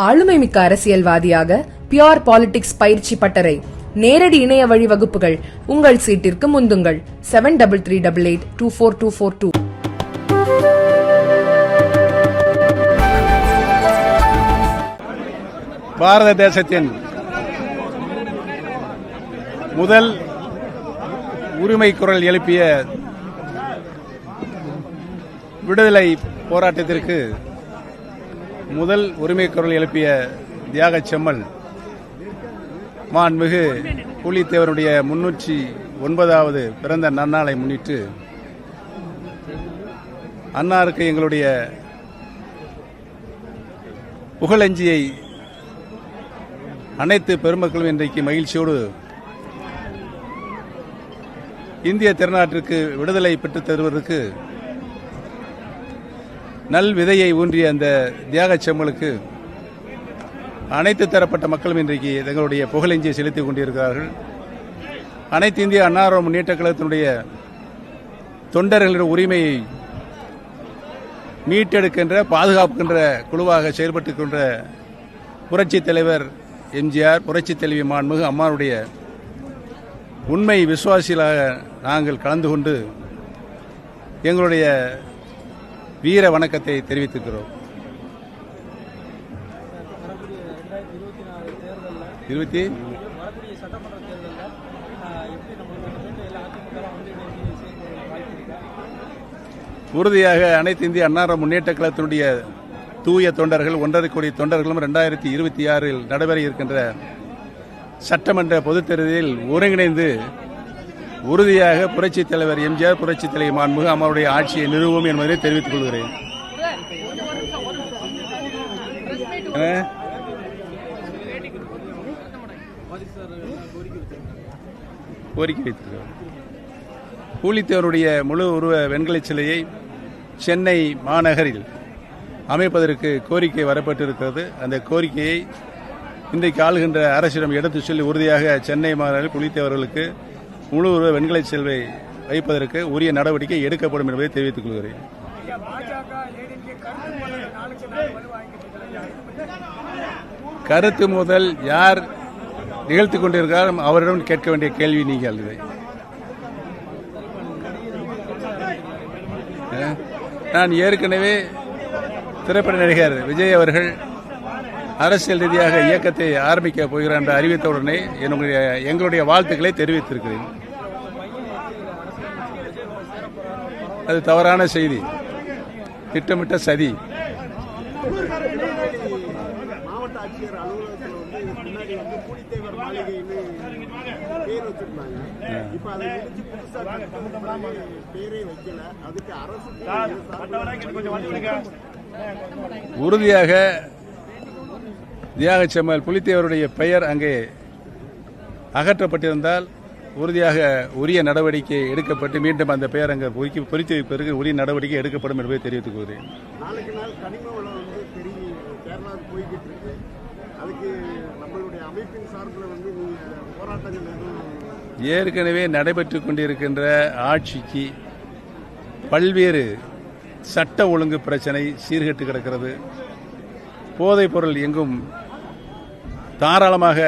ஆளுமை மிக்க அரசியல்வாதியாக பியோர் பாலிடிக்ஸ் பயிற்சி பட்டறை நேரடி இணைய வழி வகுப்புகள் உங்கள் சீட்டிற்கு முந்துங்கள். Seven double three double eight two four two four two Bharata தேசத்தின் முதல் உரிமை குரல் எழுப்பிய விடுதலை போராட்டத்திற்கு முதல் உரிமை குரல் எழுப்பிய தியாக செம்மல் மாண்புமிகு புலித்தேவருடைய முன்னூற்றி ஒன்பதாவது பிறந்த நன்னாளை முன்னிட்டு அன்னாருக்கு எங்களுடைய புகழஞ்சியை அனைத்து பெருமக்களும் இன்றைக்கு மகிழ்ச்சியோடு இந்திய திருநாட்டிற்கு விடுதலை பெற்றுத் தருவதற்கு நல் விதையை ஊன்றிய அந்த தியாகச் செம்மலுக்கு அனைத்து தரப்பட்ட மக்களும் இன்றைக்கு தங்களுடைய புகழஞ்சியை செலுத்திக் கொண்டிருக்கிறார்கள். அனைத்து இந்திய அன்னார முன்னேற்ற கழகத்தினுடைய தொண்டர்களின் உரிமையை மீட்டெடுக்கின்ற பாதுகாக்கின்ற குழுவாக செயல்பட்டுக்கின்ற புரட்சித் தலைவர் எம்ஜிஆர் புரட்சித் தலைவி மாண்புமிகு அம்மாவுடைய உண்மை விசுவாசிகளாக நாங்கள் கலந்து கொண்டு எங்களுடைய வீர வணக்கத்தை தெரிவித்திருக்கிறோம் இருபத்தி? உறுதியாக அனைத்து இந்திய அன்னார முன்னேற்ற கழகத்தினுடைய தூய தொண்டர்கள் ஒன்றரை கோடி தொண்டர்களும் ரெண்டாயிரத்தி இருபத்தி ஆறில் நடைபெற இருக்கின்ற சட்டமன்ற பொதுத் தேர்தலில் ஒருங்கிணைந்து உறுதியாக புரட்சித் தலைவர் எம்ஜிஆர் புரட்சித் தலைவர் மாண்புக அம்மாவுடைய ஆட்சியை நிறுவும் என்பதை தெரிவித்துக் கொள்கிறேன். கோரிக்கை வைத்திருக்கிறார் பூலித்தேவருடைய முழு உருவ வெண்கலச் சிலையை சென்னை மாநகரில் அமைப்பதற்கு கோரிக்கை வரப்பட்டிருக்கிறது. அந்த கோரிக்கையை இன்றைக்கு ஆளுகின்ற அரசிடம் எடுத்துச் சொல்லி உறுதியாக சென்னை மாநகரில் புலித்தேவர்களுக்கு முழு உருவ வெண்கலை செல்வை வைப்பதற்கு உரிய நடவடிக்கை எடுக்கப்படும் என்பதை தெரிவித்துக் கொள்கிறேன். கருத்து முதல் யார் நிகழ்த்து கொண்டிருக்கிறார் அவரிடம் கேட்க வேண்டிய கேள்வி நீங்கள் இதை. நான் ஏற்கனவே திரைப்பட நடிகர் விஜய் அவர்கள் அரசியல் ரீதியாக இயக்கத்தை ஆரம்பிக்க போகிறார் என்று அறிவித்தவுடனே என்னுடைய எங்களுடைய வாழ்த்துக்களை தெரிவித்திருக்கிறேன். கட்டணும்னு பேரே வைக்கல. அதுக்கு அரசு உறுதியாக தியாக செம்மல் புலித்தேவருடைய பெயர் அங்கே அகற்றப்பட்டிருந்தால் உறுதியாக உரிய நடவடிக்கை எடுக்கப்பட்டு மீண்டும் அந்த பெயர் அங்கே பொறிக்கி பொறித்து வைப்பதற்கு உரிய நடவடிக்கை எடுக்கப்படும் என்பதை தெரிவித்துக் கொள்கிறேன். ஏற்கனவே நடைபெற்றுக் கொண்டிருக்கின்ற ஆட்சிக்கு பல்வேறு சட்ட ஒழுங்கு பிரச்சனை சீர்கெட்டு கிடக்கிறது. போதைப் பொருள் எங்கும் தாராளமாக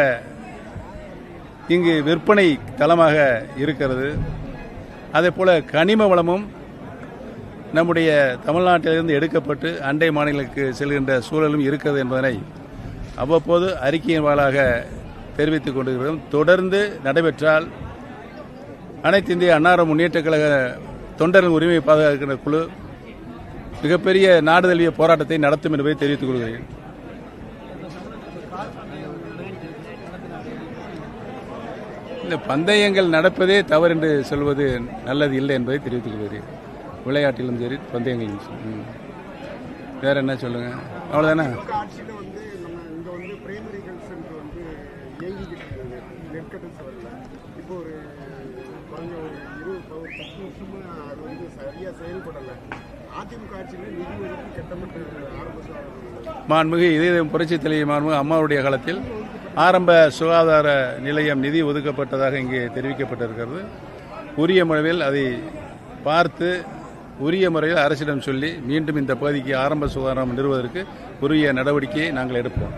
இங்கு விற்பனை தளமாக இருக்கிறது. அதே போல கனிம வளமும் நம்முடைய தமிழ்நாட்டிலிருந்து எடுக்கப்பட்டு அண்டை மாநிலங்களுக்கு செல்கின்ற சூழலும் இருக்கிறது என்பதனை அவ்வப்போது அறிக்கையின் வாயிலாக தெரிவித்துக் கொண்டிருக்கிறோம். தொடர்ந்து நடைபெற்றால் அனைத்து இந்திய அன்னார முன்னேற்ற கழக தொண்டரின் உரிமையை பாதுகாக்கின்ற குழு மிகப்பெரிய நாடு தழுவிய போராட்டத்தை நடத்தும் என்பதை தெரிவித்துக் கொள்கிறேன். இந்த பந்தயங்கள் நடப்பதே தவறு என்று சொல்வது நல்லது இல்லை என்பதை தெரிவித்துக் கொள்கிறேன் விளையாட்டிலும் சரி பந்தயங்களிலும் சரி. வேற என்ன சொல்லுங்க? ஆரம்பிச்சாங்க. மாண்புமிகு இதய புரட்சி தலைவி மாண்புமிகு அம்மாவுடைய காலத்தில் ஆரம்ப சுகாதார நிலையம் நிதி ஒதுக்கப்பட்டதாக இங்கே தெரிவிக்கப்பட்டிருக்கிறது. உரிய முறையில் அதை பார்த்து உரிய முறையில் அரசிடம் சொல்லி மீண்டும் இந்த பகுதிக்கு ஆரம்ப சுகாதாரம் நிறுவதற்கு உரிய நடவடிக்கையை நாங்கள் எடுப்போம்.